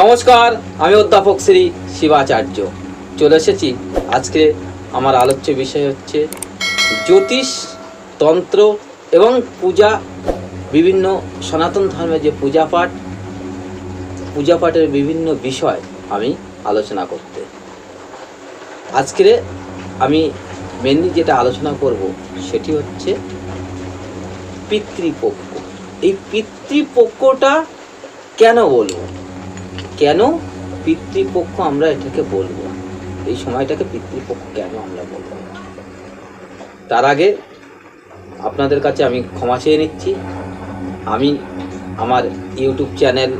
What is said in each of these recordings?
নমস্কার, আমি অধ্যাপক শ্রী শিবাচার্য। চলে এসেছি। আজকে আমার আলোচ্য বিষয় হচ্ছে জ্যোতিষ, তন্ত্র এবং পূজা, বিভিন্ন সনাতন ধর্মের যে পূজা পাঠ, পূজা পাঠের বিভিন্ন বিষয় আমি আলোচনা করতে। আজকে আমি মেনলি যেটা আলোচনা করব সেটি হচ্ছে পিতৃপক্ষ। এই পিতৃপক্ষটা কেন বলব? কেন পিতৃপক্ষ আমরা এটাকে বলব এই সময়টাকে পিতৃপক্ষ কেন আমরা বলব তার আগে আপনাদের কাছে আমি ক্ষমা চেয়ে নিচ্ছি। আমি আমার ইউটিউব চ্যানেল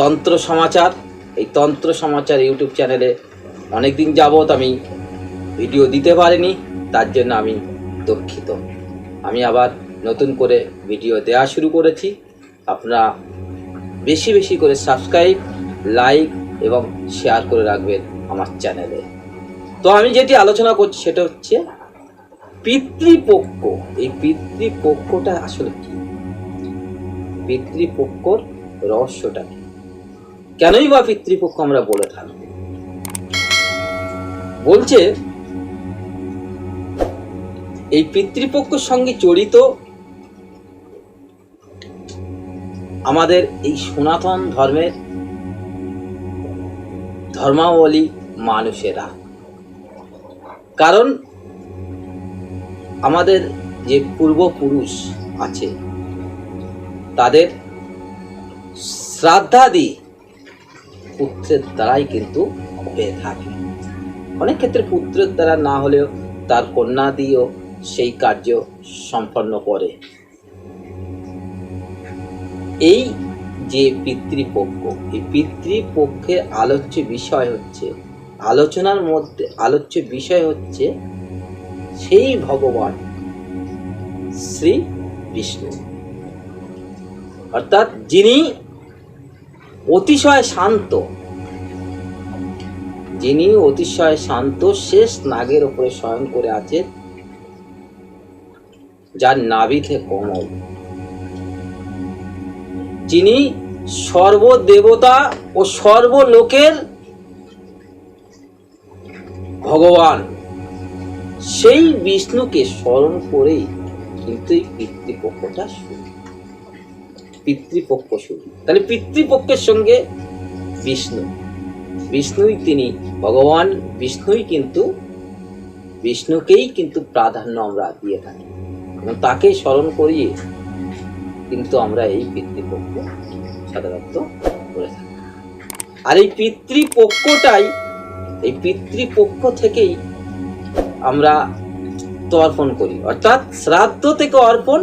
তন্ত্র সমাচার, এই তন্ত্র সমাচার ইউটিউব চ্যানেলে অনেক দিন যাবৎ আমি ভিডিও দিতে পারিনি, তার জন্য আমি দুঃখিত। আমি আবার নতুন করে ভিডিও দেওয়া শুরু করেছি। আপনারা বেশি বেশি করে সাবস্ক্রাইব লাইক এবং শেয়ার করে রাখবেন আমার চ্যানেলে তো আমি যেটি আলোচনা করছি সেটা হচ্ছে পিতৃপক্ষ। এই পিতৃপক্ষটা আসলে কি? পিতৃপক্ষর রহস্যটা কি? কেনই বা পিতৃপক্ষ আমরা বলে থাকি? বলছে, এই পিতৃপক্ষের সঙ্গে জড়িত আমাদের এই সনাতন ধর্মের ধর্মাবলী মানুষেরা। কারণ আমাদের যে পূর্বপুরুষ আছে, তাদের শ্রাদ্ধাদি পুত্রের দ্বারাই কিন্তু হয়ে থাকে। অনেক ক্ষেত্রে পুত্রের দ্বারা না হলেও তার কন্যা দিয়েও সেই কার্য সম্পন্ন করে। এই যে পিতৃপক্ষ, এই পিতৃপক্ষের আলোচ্য বিষয় হচ্ছে, আলোচনার মধ্যে আলোচ্য বিষয় হচ্ছে সেই ভগবান শ্রী বিষ্ণু। অর্থাৎ যিনি অতিশয় শান্ত, যিনি অতিশয় শান্ত শেষ নাগের উপরে শয়ন করে আছেন যার নাভিতে কমল। যিনি সর্বদেবতা ও সর্বলোকের ভগবান। সেই বিষ্ণুকে স্মরণ করেই কিন্তু এই পিতৃপক্ষটা শুরু পিতৃপক্ষ শুরু তাহলে পিতৃপক্ষের সঙ্গে বিষ্ণু। বিষ্ণুই তিনি ভগবান, বিষ্ণুই কিন্তু বিষ্ণুকেই কিন্তু প্রাধান্য আমরা দিয়ে থাকি। এবং তাকেই স্মরণ করিয়ে কিন্তু আমরা এই পিতৃপক্ষ সাধারণত করে থাকি। আর এই পিতৃপক্ষটাই, এই পিতৃপক্ষ থেকেই আমরা তর্পণ করি। অর্থাৎ শ্রাদ্ধ থেকে অর্পণ,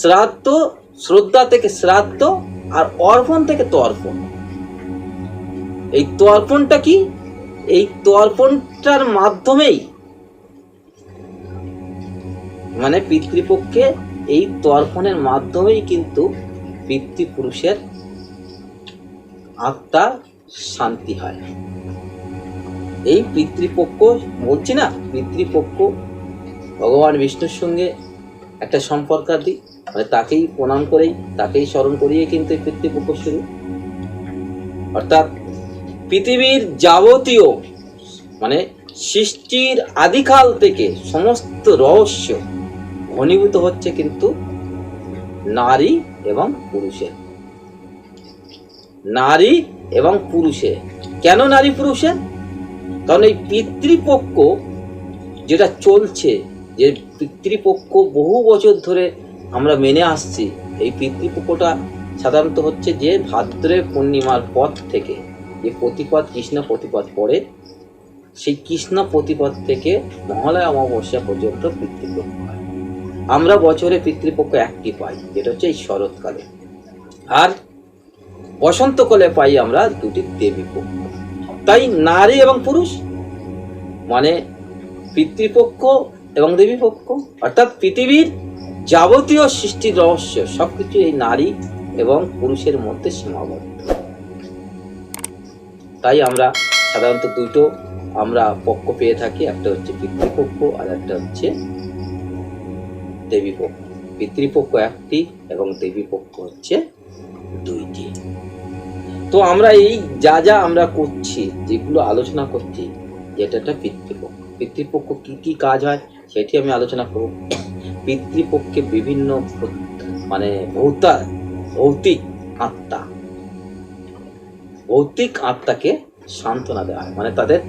শ্রাদ্ধ, শ্রদ্ধা থেকে শ্রাদ্ধ আর অর্পণ থেকে তর্পণ। এই তর্পণটা কি? এই তর্পণটার মাধ্যমেই মানে পিতৃপক্ষে এই তর্পণের মাধ্যমেই কিন্তু পিতৃপুরুষের আত্মার শান্তি হয়। এই পিতৃপক্ষ বলছি না, পিতৃপক্ষ ভগবান বিষ্ণুর সঙ্গে একটা সম্পর্কাদি মানে তাকেই প্রণাম করেই, তাকেই স্মরণ করিয়ে কিন্তু এই পিতৃপক্ষ শুরু। অর্থাৎ পৃথিবীর যাবতীয় মানে সৃষ্টির আদিকাল থেকে সমস্ত রহস্য ঘনীভূত হচ্ছে কিন্তু নারী এবং পুরুষের। নারী এবং পুরুষে কেন নারী পুরুষের? কারণ এই পিতৃপক্ষ যেটা চলছে, যে পিতৃপক্ষ বহু বছর ধরে আমরা মেনে আসছি, এই পিতৃপক্ষটা সাধারণত হচ্ছে যে ভাদ্রে পূর্ণিমার পথ থেকে, যে প্রতিপদ, কৃষ্ণ প্রতিপদ পড়ে, সেই কৃষ্ণ প্রতিপদ থেকে মহালয়া অমাবস্যা পর্যন্ত পিতৃপক্ষ হয়। আমরা বছরে পিতৃপক্ষ একটি পাই, যেটা হচ্ছে এই শরৎকালে। আর বসন্তকালে পাই আমরা দুটি দেবী পক্ষ। তাই নারী এবং পুরুষ মানে পিতৃপক্ষ এবং দেবী পক্ষ, অর্থাৎ পৃথিবীর যাবতীয় সৃষ্টির রহস্য, সবকিছু এই নারী এবং পুরুষের মধ্যে সীমাবদ্ধ। তাই আমরা সাধারণত দুটো আমরা পক্ষ পেয়ে থাকি, একটা হচ্ছে পিতৃপক্ষ আর একটা হচ্ছে দেবীপক্ষ। পিতৃপক্ষ একটি এবং দেবীপক্ষ হচ্ছে দুইটি। তো আমরা এই যা যা আমরা করছি, যেগুলো আলোচনা করছি, যেটা একটা পিতৃপক্ষ। পিতৃপক্ষ কি কি কাজ হয়, সেটি আমি আলোচনা করব। পিতৃপক্ষে বিভিন্ন মানে ভৌতা ভৌতিক আত্মা। ভৌতিক আত্মাকে সান্ত্বনা দেওয়া হয়। মানে তাদের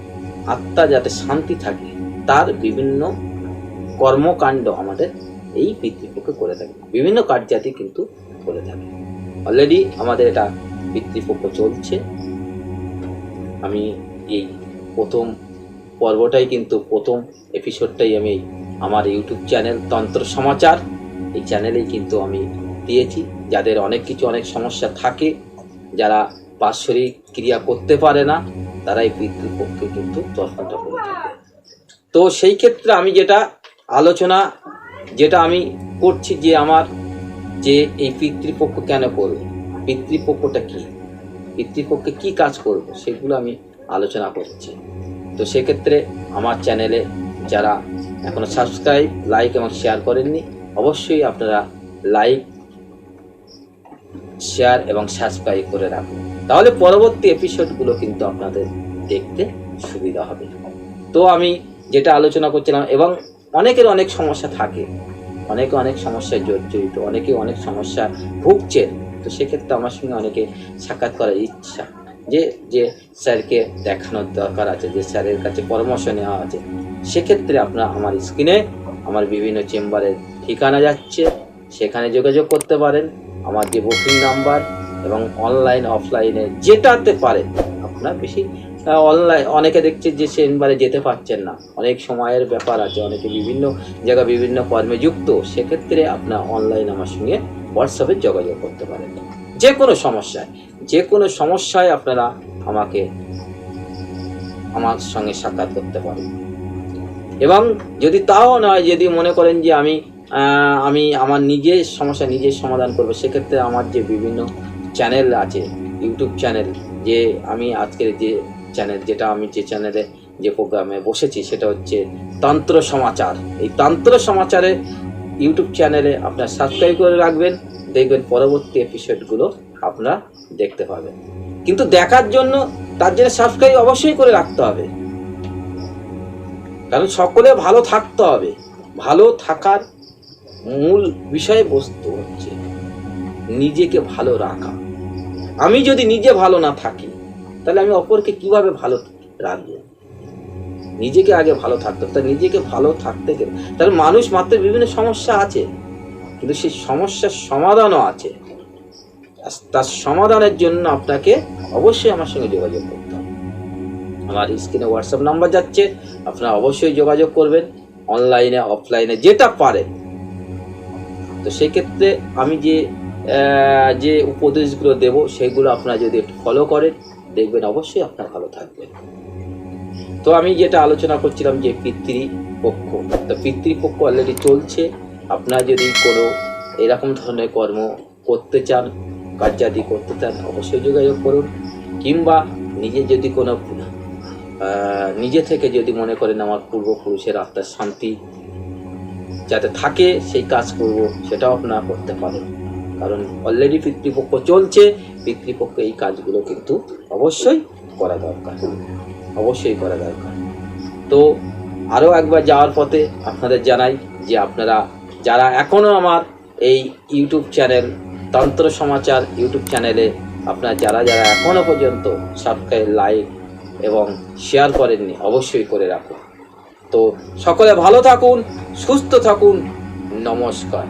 আত্মা যাতে শান্তি থাকে, তার বিভিন্ন কর্মকাণ্ড আমাদের এই পিতৃপক্ষে করে থাকে। বিভিন্ন কার্যাদি কিন্তু করে থাকে। অলরেডি আমাদের এটা পিতৃপক্ষ চলছে। আমি এই প্রথম পর্বটাই কিন্তু প্রথম এপিসোডটাই আমি আমার ইউটিউব চ্যানেল তন্ত্র সমাচার, এই চ্যানেলেই কিন্তু আমি দিয়েছি। যাদের অনেক কিছু অনেক সমস্যা থাকে, যারা বাৎসরিক ক্রিয়া করতে পারে না, তারা এই পিতৃপক্ষে কিন্তু দর্শনটা করে থাকে। তো সেই ক্ষেত্রে আমি যেটা আলোচনা যেটা আমি করছি যে আমার যে এই পিতৃপক্ষ কেন করবে? পিতৃপক্ষটা কি? পিতৃপক্ষে কি কাজ করব? সেগুলো আমি আলোচনা করছি। তো সেক্ষেত্রে আমার চ্যানেলে যারা এখনও সাবস্ক্রাইব লাইক এবং শেয়ার করেননি, অবশ্যই আপনারা লাইক শেয়ার এবং সাবস্ক্রাইব করে রাখুন। তাহলে পরবর্তী এপিসোডগুলো কিন্তু আপনাদের দেখতে সুবিধা হবে। তো আমি যেটা আলোচনা করছিলাম এবং অনেকের অনেক সমস্যা থাকে। অনেকে অনেক সমস্যায় জর্জরিত, অনেকে অনেক সমস্যা ভুগছেন তো সেক্ষেত্রে আমার সঙ্গে অনেকে সাক্ষাৎ করার ইচ্ছা যে যে স্যারকে দেখানোর দরকার আছে, যে স্যারের কাছে পরামর্শ নেওয়া আছে। সেক্ষেত্রে আপনারা আমার স্ক্রিনে আমার বিভিন্ন চেম্বারের ঠিকানা যাচ্ছে। সেখানে যোগাযোগ করতে পারেন। আমার যে বুকিং নাম্বার এবং অনলাইন, অফলাইনে যেটাতে পারেন, আপনার বেশি অনলাইন অনেকে দেখছে যে চেম্বারে যেতে পারছেন না। অনেক সময়ের ব্যাপার আছে, অনেকে বিভিন্ন জায়গা বিভিন্ন কর্মে যুক্ত, সেক্ষেত্রে আপনার অনলাইন আমার সঙ্গে হোয়াটসঅ্যাপে যোগাযোগ করতে পারেন। যে কোনো সমস্যায়, যে কোনো সমস্যায় আপনারা আমাকে আমার সঙ্গে সাক্ষাৎ করতে পারেন। এবং যদি তাও নয়, যদি মনে করেন যে আমি আমি আমার নিজের সমস্যা নিজের সমাধান করব, সেক্ষেত্রে আমার যে বিভিন্ন চ্যানেল আছে ইউটিউব চ্যানেল যে আমি আজকের যে চ্যানেল যেটা আমি যে চ্যানেলে যে প্রোগ্রামে বসেছি, সেটা হচ্ছে তন্ত্র সমাচার। এই তন্ত্র সমাচারে ইউটিউব চ্যানেলে আপনার সাবস্ক্রাইব করে রাখবেন, দেখবেন পরবর্তী এপিসোডগুলো আপনারা দেখতে পাবেন। কিন্তু দেখার জন্য তার জন্য সাবস্ক্রাইব অবশ্যই করে রাখতে হবে। কারণ সকলে ভালো থাকতে হবে। ভালো থাকার মূল বিষয় বস্তু হচ্ছে নিজেকে ভালো রাখা। আমি যদি নিজে ভালো না থাকি তাহলে আমি অপরকে কীভাবে ভালো রাখব? নিজেকে আগে ভালো থাকতে হবে। তাহলে নিজেকে ভালো থাকতে গেলে, তাহলে মানুষ মাত্র বিভিন্ন সমস্যা আছে। কিন্তু সেই সমস্যার সমাধানও আছে। তার সমাধানের জন্য আপনাকে অবশ্যই আমার সঙ্গে যোগাযোগ করতে হবে। আমার স্ক্রিনে হোয়াটসঅ্যাপ নাম্বার যাচ্ছে, আপনারা অবশ্যই যোগাযোগ করবেন অনলাইনে অফলাইনে যেটা পারেন। তো সেক্ষেত্রে আমি যে যে উপদেশগুলো দেব, সেগুলো আপনারা যদি একটু ফলো করেন দেখবেন অবশ্যই আপনার ভালো থাকবে তো আমি যেটা আলোচনা করছিলাম যে পিতৃপক্ষ, তো পিতৃপক্ষ অলরেডি চলছে। আপনারা যদি কোনো এরকম ধরনের কর্ম করতে চান, কার্যাদি করতে চান, অবশ্যই যোগাযোগ করুন। কিংবা নিজে যদি কোনো নিজে থেকে যদি মনে করেন আমার পূর্বপুরুষের আত্মার শান্তি যাতে থাকে, সেই কাজ করব, সেটাও আপনারা করতে পারেন। কারণ অলরেডি পিতৃপক্ষ চলছে, পিতৃপক্ষ এই কাজগুলো কিন্তু অবশ্যই করা দরকার। অবশ্যই করা দরকার। তো আরও একবার যাওয়ার পথে আপনাদের জানাই যে আপনারা যারা এখনও আমার এই ইউটিউব চ্যানেল তন্ত্র সমাচার ইউটিউব চ্যানেলে আপনারা যারা যারা এখনও পর্যন্ত সাবস্ক্রাইব লাইক এবং শেয়ার করেননি, অবশ্যই করে রাখুন। তো সকলে ভালো থাকুন, সুস্থ থাকুন, নমস্কার।